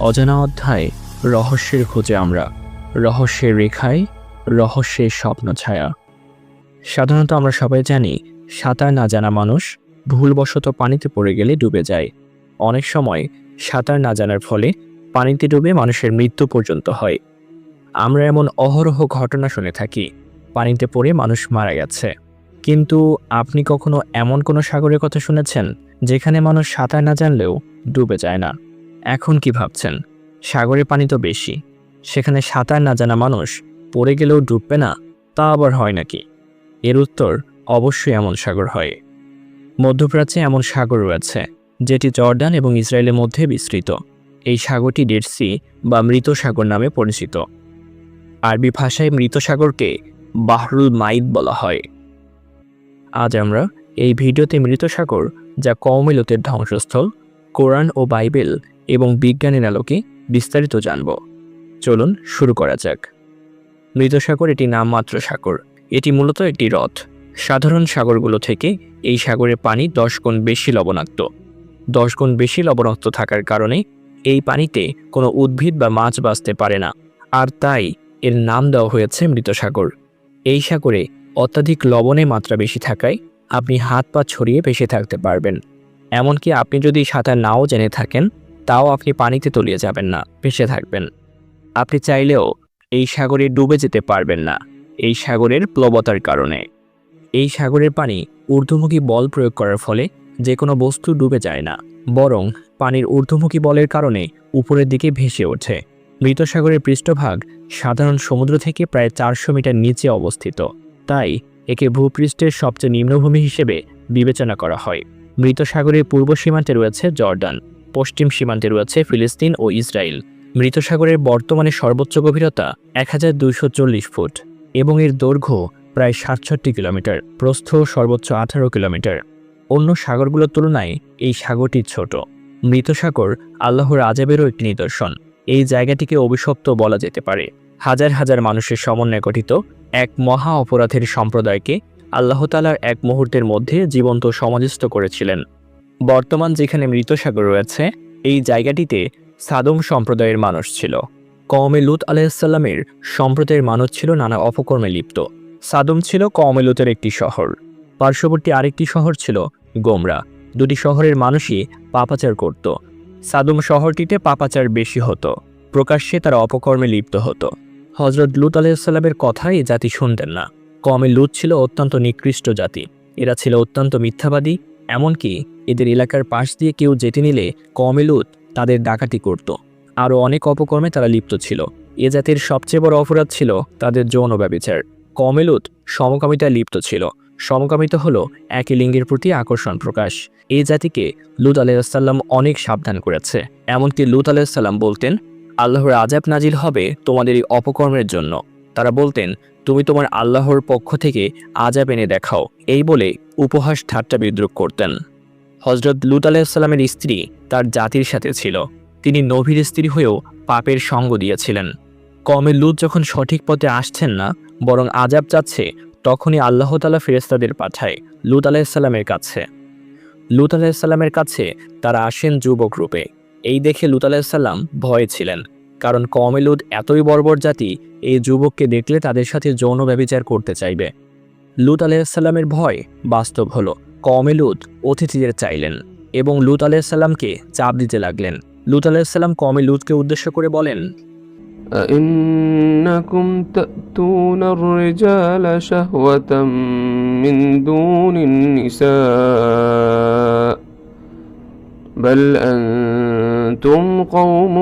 অজানা অধ্যায়, রহস্যের খোঁজে আমরা। রহস্যের রেখায়, রহস্যের স্বপ্ন ছায়া। সাধারণত আমরা সবাই জানি, সাঁতার না জানা মানুষ ভুলবশত পানিতে পড়ে গেলে ডুবে যায়। অনেক সময় সাঁতার না জানার ফলে পানিতে ডুবে মানুষের মৃত্যু পর্যন্ত হয়। আমরা এমন অহরহ ঘটনা শুনে থাকি, পানিতে পড়ে মানুষ মারা গেছে। কিন্তু আপনি কখনো এমন কোনো সাগরের কথা শুনেছেন, যেখানে মানুষ সাঁতার না জানলেও ডুবে যায় না? এখন কি ভাবছেন? সাগরের পানি তো বেশি। সেখানে সাঁতার না জানা মানুষ পড়ে গেলেও ডুববে না, তা আবার হয় নাকি? এর উত্তর অবশ্যই এমন সাগর হয়। মধ্যপ্রাচ্যে এমন সাগর রয়েছে, যেটি জর্ডান এবং ইসরায়েলের মধ্যে বিস্তৃত। এই সাগরটি ডেড সি বা মৃত সাগর নামে পরিচিত। আরবি ভাষায় মৃত সাগরকে বাহরুল মাইদ বলা হয়। আজ আমরা এই ভিডিওতে মৃত সাগর যা কৌমিলতের ধ্বংসস্থল, কোরআন ও বাইবেল এবং বিজ্ঞানের আলোকে বিস্তারিত জানব। চলুন শুরু করা যাক। মৃত সাগর এটি নামমাত্র সাগর। এটি মূলত একটি হ্রদ। সাধারণ সাগরগুলো থেকে এই সাগরের পানি দশ গুণ বেশি লবণাক্ত। দশ গুণ বেশি লবণাক্ত থাকার কারণে এই পানিতে কোনো উদ্ভিদ বা মাছ বাঁচতে পারে না। আর তাই এর নাম দেওয়া হয়েছে মৃত সাগর এই সাগরে অত্যাধিক লবণের মাত্রা বেশি থাকায় আপনি হাত পা ছড়িয়ে ভেসে থাকতে পারবেন। এমনকি আপনি যদি সাঁতার নাও জেনে থাকেন তাও আপনি পানিতে তলিয়ে যাবেন না, ভেসে থাকবেন। আপনি চাইলেও এই সাগরে ডুবে যেতে পারবেন না, এই সাগরের প্লবতার কারণে। এই সাগরের পানি ঊর্ধ্বমুখী বল প্রয়োগ করার ফলে যে কোনো বস্তু ডুবে যায় না, বরং পানির ঊর্ধ্বমুখী বলের কারণে উপরের দিকে ভেসে ওঠে। মৃত সাগরের পৃষ্ঠভাগ সাধারণ সমুদ্র থেকে প্রায় চারশো মিটার নিচে অবস্থিত, তাই একে ভূপৃষ্ঠের সবচেয়ে নিম্নভূমি হিসেবে বিবেচনা করা হয়। মৃত সাগরের পূর্ব সীমান্তে রয়েছে জর্ডান। পশ্চিম সীমান্তে রয়েছে ফিলিস্তিন ও ইসরায়েল। মৃত সাগরের বর্তমানে সর্বোচ্চ গভীরতা এক হাজার দুইশো চল্লিশ ফুট এবং এর দৈর্ঘ্য প্রায় সাতষট্টি কিলোমিটার, প্রস্থ সর্বোচ্চ আঠারো কিলোমিটার। অন্য সাগরগুলোর তুলনায় এই সাগরটি ছোট। মৃত সাগর আল্লাহর আজাবেরও একটি নিদর্শন। এই জায়গাটিকে অভিশপ্ত বলা যেতে পারে। হাজার হাজার মানুষের সমন্বয়ে গঠিত এক মহা অপরাধের সম্প্রদায়কে আল্লাহতালার এক মুহূর্তের মধ্যে জীবন্ত সমাধিস্থ করেছিলেন। বর্তমান যেখানে মৃতসাগর রয়েছে, এই জায়গাটিতে সাদম সম্প্রদায়ের মানুষ ছিল। কওমে লুত আলাইসাল্লামের সম্প্রদায়ের মানুষ ছিল, নানা অপকর্মে লিপ্ত। সাদম ছিল কওমে লুতের একটি শহর। পার্শ্ববর্তী আরেকটি শহর ছিল গোমরা। দুটি শহরের মানুষই পাপাচার করত। সাদম শহরটিতে পাপাচার বেশি হতো। প্রকাশ্যে তারা অপকর্মে লিপ্ত হতো। হজরত লুত আলাইসাল্লামের কথাই জাতি শুনতেন না। কমে লুত ছিল অত্যন্ত নিকৃষ্ট জাতি। এরা ছিল অত্যন্ত মিথ্যাবাদী এমনকি এদের এলাকার পাশ দিয়ে কেউ যেতে নিলে কমে লুত তাদের ডাকাতি করত। আরও অনেক অপকর্মে তারা লিপ্ত ছিল। এ জাতির সবচেয়ে বড় অপরাধ ছিল তাদের যৌন ব্যবিচার। কমেলুত সমকামিতায় লিপ্ত ছিল। সমকামিতা হলো একই লিঙ্গের প্রতি আকর্ষণ প্রকাশ। এই জাতিকে লুত আলাইসাল্লাম অনেক সাবধান করেছে। এমনকি লুত আলাইসাল্লাম বলতেন, আল্লাহর আজাব নাজিল হবে তোমাদের এই অপকর্মের জন্য। তারা বলতেন তুমি তোমার আল্লাহর পক্ষ থেকে আজাব এনে দেখাও। এই বলে উপহাস ঠাট্টা বিদ্রুপ করতেন। হজরত লুত আলাইসাল্লামের স্ত্রী তার জাতির সাথে ছিল। তিনি নভীর স্ত্রী হয়েও পাপের সঙ্গ দিয়েছিলেন। কমে লুত যখন সঠিক পথে আসছেন না, বরং আজাব চাচ্ছে, তখনই আল্লাহ তালা ফেরেস্তাদের পাঠায় লুত আলাইসাল্লামের কাছে। লুত আলাইসাল্লামের কাছে তারা আসেন যুবক রূপে। এই দেখে লুত আলাইসাল্লাম ভয়ে ছিলেন। কারণ কমে লুত এতই বর্বর জাতি এই যুবককে দেখলে তাদের সাথে যৌন ব্যবিচার করতে চাইবে লুত আলাইসাল্লামের ভয় বাস্তব হলো কমে লুত অতিথিদের চাইলেন এবং লুত আলাইসাল্লামকে চাপ দিতে লাগলেন লুত আলাইসাল্লাম কমে লুতকে উদ্দেশ্য করে বলেন أئنكم تأتون الرجال شهوة من دون النساء بل أنتم قوم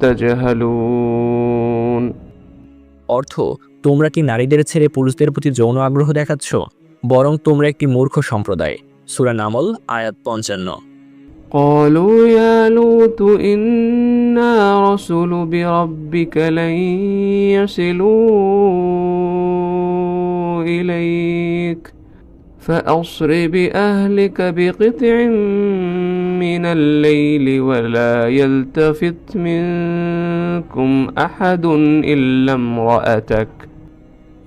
تجهلون অর্থ তোমরা কি নারীদের ছেড়ে পুরুষদের প্রতি যৌন আগ্রহ দেখাচ্ছ বরং তোমরা একটি মূর্খ সম্প্রদায় সুরা নামল আয়াত পঞ্চান্ন قالوا يا لوط إنا رسل بربك لن يصلوا إليك فأصر بأهلك بقطع من الليل ولا يلتفت منكم أحد إلا امرأتك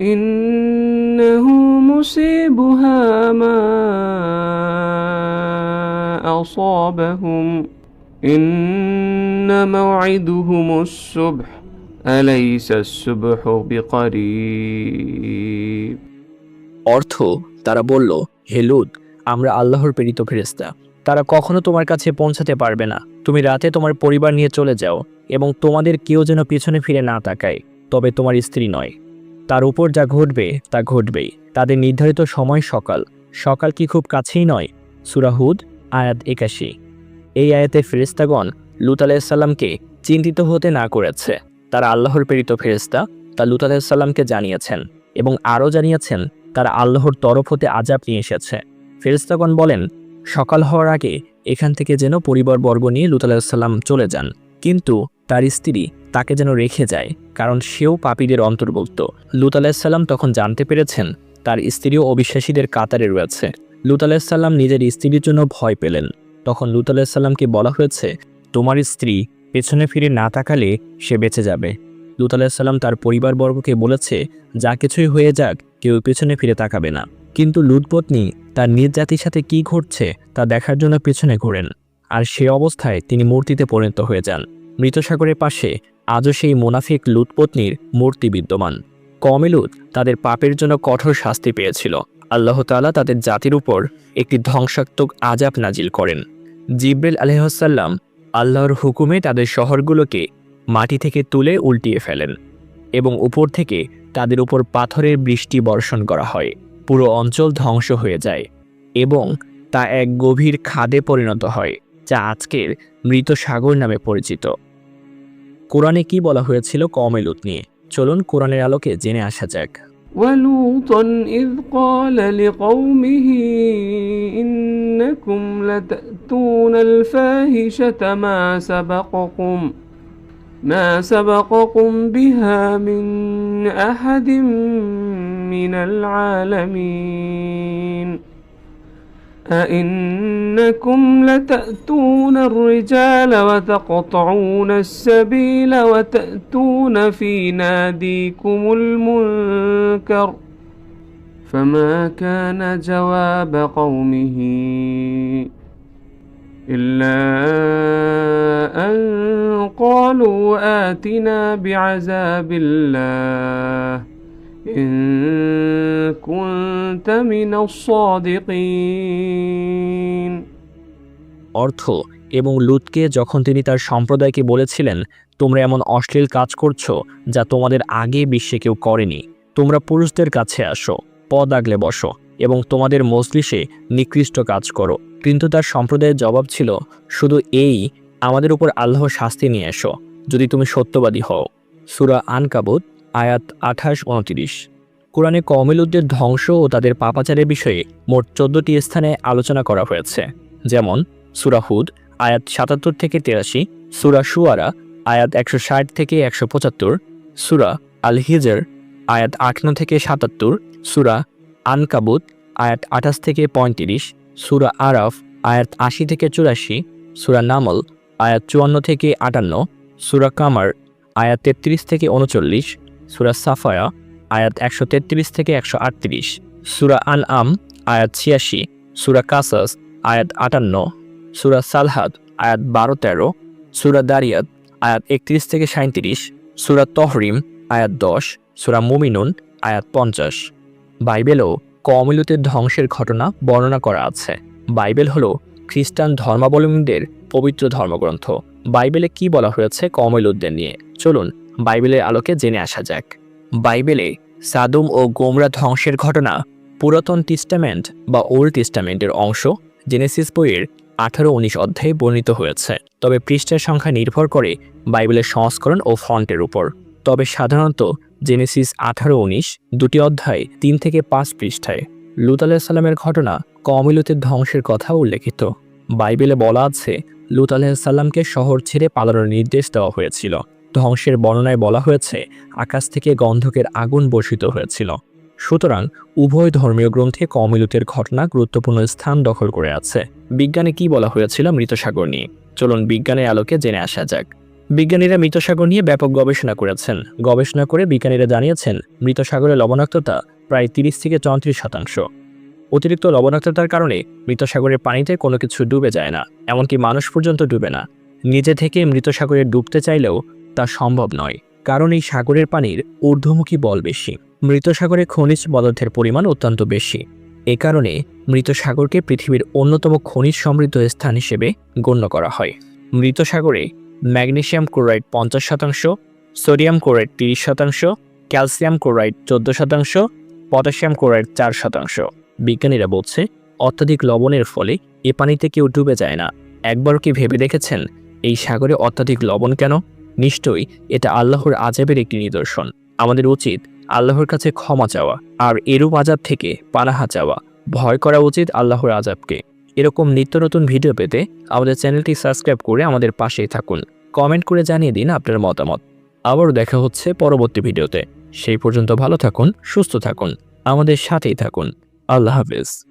إنه مصيبها ما أصابهم إن موعدهم الصبح أليس الصبح بقريب অর্থ তারা বলল হে লুত আমরা আল্লাহর প্রেরিত ফেরেস্তা তারা কখনো তোমার কাছে পৌঁছাতে পারবে না। তুমি রাতে তোমার পরিবার নিয়ে চলে যাও এবং তোমাদের কেউ যেন পিছনে ফিরে না তাকায়, তবে তোমার স্ত্রী নয়। তার উপর যা ঘটবে, তা ঘটবেই। তাদের নির্ধারিত সময় সকাল। সকাল কি খুব কাছেই নয়? সুরাহুদ আয়াত একাশি। এই আয়াতে ফেরেস্তাগণ লুত আলাইসাল্লামকে চিন্তিত হতে না করেছে। তারা আল্লাহর প্রেরিত ফেরেস্তা তা লুত আলাইসাল্লামকে জানিয়েছেন এবং আরও জানিয়েছেন, তারা আল্লাহর তরফ হতে আজাব নিয়ে এসেছে। ফেরেস্তাগণ বলেন সকাল হওয়ার আগে এখান থেকে যেন পরিবারবর্গ নিয়ে লুত আলাহিসাল্লাম চলে যান। কিন্তু তার স্ত্রী তাকে যেন রেখে যায়, কারণ সেও পাপীদের অন্তর্ভুক্ত। লুত আলাহিসাল্লাম তখন জানতে পেরেছেন তার স্ত্রীও অবিশ্বাসীদের কাতারে রয়েছে। লুত আলাহিসাল্লাম নিজের স্ত্রীর জন্য ভয় পেলেন। তখন লুত আলাহিসাল্লামকে বলা হয়েছে, তোমার স্ত্রী পেছনে ফিরে না তাকালে সে বেঁচে যাবে। লুত আলাহিসাল্লাম তার পরিবারবর্গকে বলেছে, যা কিছুই হয়ে যাক, কেউ পেছনে ফিরে তাকাবে না। কিন্তু লুটপত্নী তার নিজ জাতির সাথে কি ঘটছে তা দেখার জন্য পেছনে ঘোরেন, আর সে অবস্থায় তিনি মূর্তিতে পরিণত হয়ে যান। মৃত সাগরের পাশে আজও সেই মোনাফিক লুটপত্নীর মূর্তি বিদ্যমান। কমে লুত তাদের পাপের জন্য কঠোর শাস্তি পেয়েছিল। আল্লাহ তাআলা তাদের জাতির উপর একটি ধ্বংসাত্মক আজাব নাজিল করেন। জিব্রেল আলহাসাল্লাম আল্লাহর হুকুমে তাদের শহরগুলোকে মাটি থেকে তুলে উল্টিয়ে ফেলেন এবং উপর থেকে তাদের উপর পাথরের বৃষ্টি বর্ষণ করা হয়। পুরো অঞ্চল ধ্বংস হয়ে যায় এবং তা এক গভীর খাদে পরিণত হয় যা আজকের মৃত সাগর নামে পরিচিত কোরআনে কি বলা হয়েছিল কমেলুত নিয়ে চলুন কোরআনের আলোকে জেনে আসা যাক ولوطا إذ قال لقومه إنكم لتأتون الفاحشة ما سبقكم ما سبقكم بها من أحد من العالمين. أئنكم لتأتون الرجال وتقطعون السبيل وتأتون في ناديكم المنكر فما كان جواب قومه إلا أن قالوا آتنا بعذاب الله. إن كنت من الصادقين অর্থ এবং লুতকে যখন তিনি তার সম্প্রদায়কে বলেছিলেন তোমরা এমন অশ্লীল কাজ করছো যা তোমাদের আগে বিশ্বে কেউ করেনি তোমরা পুরুষদের কাছে আসো পদ আগলে বসো এবং তোমাদের মজলিসে নিকৃষ্ট কাজ করো কিন্তু তার সম্প্রদায়ের জবাব ছিল শুধু এই আমাদের উপর আল্লাহর শাস্তি নিয়ে এসো যদি তুমি সত্যবাদী হও সুরা আনকাবুত আয়াত আঠাশ উনতিরিশ। কোরআনে কমিলুদ্দের ধ্বংস ও তাদের পাপাচারের বিষয়ে মোট চোদ্দটি স্থানে আলোচনা করা হয়েছে। যেমন, সুরা হুদ, আয়াত সাতাত্তর থেকে তেরাশি, সুরা সুয়ারা আয়াত একশো ষাট থেকে একশো পঁচাত্তর, সুরা আল হিজর আয়াত আটান্ন থেকে সাতাত্তর, সুরা আনকাবুত, আয়াত আঠাশ থেকে পঁয়ত্রিশ, সুরা আরাফ, আয়াত আশি থেকে চুরাশি, সুরা নামল, আয়াত চুয়ান্ন থেকে আটান্ন, সুরা কামার, আয়াত তেত্রিশ থেকে উনচল্লিশ সুরা সাফায়া, আয়াত একশো তেত্রিশ থেকে একশো আটত্রিশ। সুরা আন আম আয়াত ছিয়াশি। সুরা কাসাস, আয়াত আটান্ন। সুরা সালহাদ, আয়াত বারো তেরো। সুরা দারিয়াত, আয়াত একত্রিশ থেকে সাঁত্রিশ সুরা তহরিম, আয়াত দশ। সুরা মুমিনুন, আয়াত পঞ্চাশ। বাইবেলও কমিলুতের ধ্বংসের ঘটনা বর্ণনা করা আছে। বাইবেল হলো খ্রিস্টান ধর্মাবলম্বীদের পবিত্র ধর্মগ্রন্থ। বাইবেলে কি বলা হয়েছে কমিলুদ্দের নিয়ে? চলুন বাইবেলের আলোকে জেনে আসা যাক। বাইবেলে সাদুম ও গোমরা ধ্বংসের ঘটনা পুরাতন টিস্টামেন্ট বা ওল্ড টিস্টামেন্টের অংশ জেনেসিস বইয়ের আঠারো উনিশ অধ্যায়ে বর্ণিত হয়েছে। তবে পৃষ্ঠার সংখ্যা নির্ভর করে বাইবেলের সংস্করণ ও ফন্টের উপর। তবে সাধারণত জেনেসিস আঠারো উনিশ দুটি অধ্যায় তিন থেকে পাঁচ পৃষ্ঠায় লুত আলাহিসাল্লামের ঘটনা কমিলুতের ধ্বংসের কথা উল্লেখিত। বাইবেলে বলা আছে, লুত আলাহিসাল্লামকে শহর ছেড়ে পালানোর নির্দেশ দেওয়া হয়েছিল। ধ্বংসের বর্ণনায় বলা হয়েছে, আকাশ থেকে গন্ধকের আগুন বর্ষিত হয়েছিল। সুতরাং উভয় ধর্মীয় গ্রন্থে কমিলুতের ঘটনা গুরুত্বপূর্ণ স্থান দখল করে আছে। বিজ্ঞানে কি বলা হয়েছিল মৃতসাগর নিয়ে? চলুন বিজ্ঞানের আলোকে জেনে আসা যাক। বিজ্ঞানীরা মৃতসাগর নিয়ে ব্যাপক গবেষণা করেছেন। গবেষণা করে বিজ্ঞানীরা জানিয়েছেন মৃত সাগরের লবণাক্ততা প্রায় তিরিশ থেকে চৌত্রিশ শতাংশ। অতিরিক্ত লবণাক্ততার কারণে মৃতসাগরের পানিতে কোনো কিছু ডুবে যায় না, এমনকি মানুষ পর্যন্ত ডুবে না। নিজে থেকে মৃতসাগরে ডুবতে চাইলেও তা সম্ভব নয়, কারণ এই সাগরের পানির ঊর্ধ্বমুখী বল বেশি। মৃত সাগরে খনিজ পদার্থের পরিমাণ অত্যন্ত বেশি। এ কারণে মৃত সাগরকে পৃথিবীর অন্যতম খনিজ সমৃদ্ধ স্থান হিসেবে গণ্য করা হয়। মৃত সাগরে ম্যাগনেসিয়াম ক্লোরাইড পঞ্চাশ শতাংশ, সোডিয়াম ক্লোরাইড তিরিশ শতাংশ, ক্যালসিয়াম ক্লোরাইড চোদ্দ শতাংশ, পটাশিয়াম ক্লোরাইড চার শতাংশ। বিজ্ঞানীরা বলছে, অত্যাধিক লবণের ফলে এ পানিতে কেউ ডুবে যায় না। একবার কি ভেবে দেখেছেন, এই সাগরে অত্যাধিক লবণ কেন? নিশ্চয়ই এটা আল্লাহর আজাবের একটি নিদর্শন। আমাদের উচিত আল্লাহর কাছে ক্ষমা চাওয়া আর এরূপ আজাব থেকে পানাহা চাওয়া। ভয় করা উচিত আল্লাহর আজাবকে এরকম নিত্য নতুন ভিডিও পেতে আমাদের চ্যানেলটি সাবস্ক্রাইব করে আমাদের পাশেই থাকুন। কমেন্ট করে জানিয়ে দিন আপনার মতামত। আবারও দেখা হচ্ছে পরবর্তী ভিডিওতে। সেই পর্যন্ত ভালো থাকুন, সুস্থ থাকুন। আমাদের সাথেই থাকুন। আল্লাহ হাফেজ।